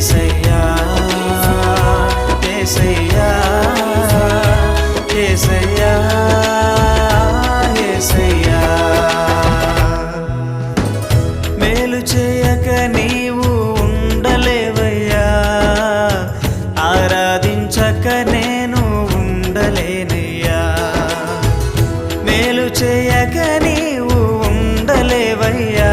ఏసయ్యా ఏసయ్యా ఏసయ్యా ఏసయ్యా మేలు చేయక నీవు ఉండలేవయ్యా ఆరాధించక నేను ఉండలేనయ్యా. మేలు చేయక నీవు ఉండలేవయ్యా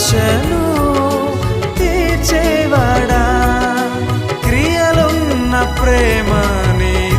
写。